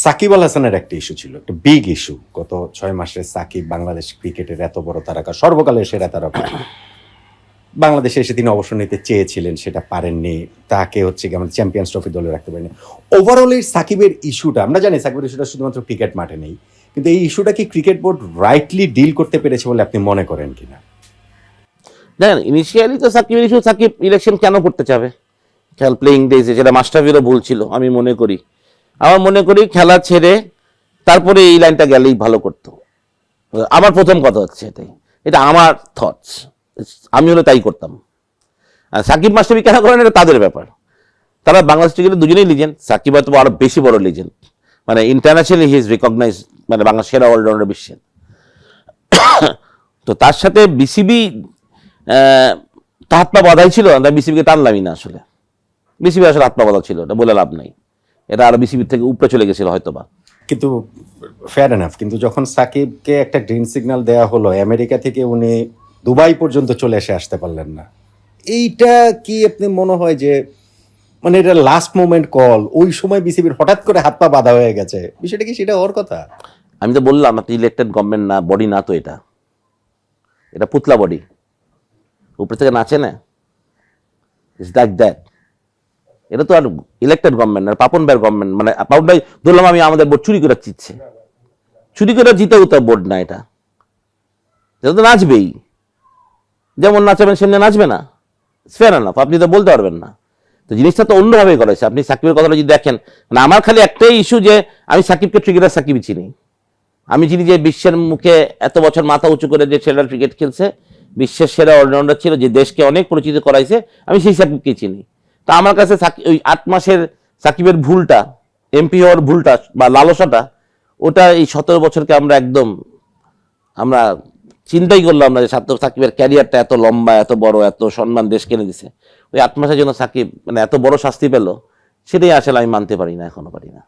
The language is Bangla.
সাকিব আল হাসানের একটা ইস্যু ছিল, একটা বিগ ইস্যু গত ছয় মাসে সাকিব বাংলাদেশ ক্রিকেটের এত বড় তারকা, সর্বকালের সেরা তারকা। বাংলাদেশে এসে তিনি অবসর নিতে চেয়েছিলেন, সেটা পারেননি। তাকে হচ্ছে কি আমাদের চ্যাম্পিয়ন্স ট্রফি দলে রাখতে পারেনি ওভারঅল এই সাকিবের ইস্যুটা আমরা জানি সাকিবের ইস্যুটা শুধুমাত্র ক্রিকেট মাঠে নেই, কিন্তু এই ইস্যুটা কি ক্রিকেট বোর্ড রাইটলি ডিল করতে পেরেছে বলে আপনি মনে করেন কিনা? দেখেন ইনিশিয়ালি তো সাকিবের ইস্যু সাকিব ইলেকশন কেন করতে চাবে? খেল প্লেইং ডেজে যেটা মাস্টারভিরও ভুল ছিল, আমি মনে করি। আমার মনে করি খেলা ছেড়ে তারপরে এই লাইনটা গেলেই ভালো করতো। আমার প্রথম কথা হচ্ছে এটাই। এটা আমার থটস আমি হলে তাই করতাম। আর সাকিব মাস্টারবি কেন করেন এটা তাদের ব্যাপার। তারা বাংলাদেশ ক্রিকেটের দুজনেই লিজেন্ড সাকিব হয়তো আরও বেশি বড় লিজেন্ড মানে ইন্টারন্যাশনালি হি ইজ রিকগনাইজ মানে বাংলা সেরা অলরাউন্ডার বিশ্বের তো তার সাথে বিসিবি হাত পা বাধাই ছিল বিসিবিকে টানলামই না আসলে। বিসিবি আসলে হাত পা বাধা ছিল এটা বলে লাভ নাই। এটা আরও বিসিবির থেকে উপরে চলে গেছিল হয়তো বা কিন্তু ফেয়ার এনাফ কিন্তু যখন সাকিবকে একটা গ্রিন সিগন্যাল দেওয়া হলো আমেরিকা থেকে উনি দুবাই পর্যন্ত চলে এসে আসতে পারলেন না। এইটা কি আপনি মনে হয় যে মানে এটা লাস্ট মোমেন্ট কল ওই সময় বিসিবির হঠাৎ করে হাত পা বাঁধা হয়ে গেছে বিষয়টা কি সেটা ওর কথা? আমি তো বললাম আপনি ইলেকটেড গভর্নমেন্ট না বডি না তো এটা। এটা পুতলা বডি উপরে থেকে নাচে না। ইস দ্যাট দ্যাট এটা তো আর ইলেকটেড গভর্নমেন্ট না পাপন ভাইয়ের গভর্নমেন্ট মানে পাপন ভাই, ধরলাম আমি আমাদের বোর্ড চুরি করে জিতছে। চুরি করে জিতেও তো বোর্ড না এটা। এটা তো নাচবেই। যেমন নাচাবেন সেমনি নাচবে না। ফের না আপনি তো বলতে পারবেন না। তো জিনিসটা তো অন্যভাবে করেছে। আপনি সাকিবের কথাটা যদি দেখেন মানে আমার খালি একটাই ইস্যু যে আমি সাকিবকে ক্রিকেটার সাকিবই চিনি। আমি চিনি যে বিশ্বের মুখে এত বছর মাথা উঁচু করে যে ছেলেরা ক্রিকেট খেলছে, বিশ্বের সেরা অলরাউন্ডার ছিল, যে দেশকে অনেক পরিচিত করাইছে, আমি সেই সাকিবকে চিনি। তা আমার কাছে ওই আট মাসের সাকিবের ভুলটা, এমপি হওয়ার ভুলটা বা লালসাটা, ওটা এই সতেরো বছরকে আমরা একদম, আমরা চিন্তাই করলাম না যে সাত, সাকিবের ক্যারিয়ারটা এত লম্বা, এত বড়, এত সম্মান দেশ কেনে দিছে ওই আট মাসের জন্য সাকিব মানে এত বড় শাস্তি পেল, সেটাই আসলে আমি মানতে পারি না, এখনও পারি না।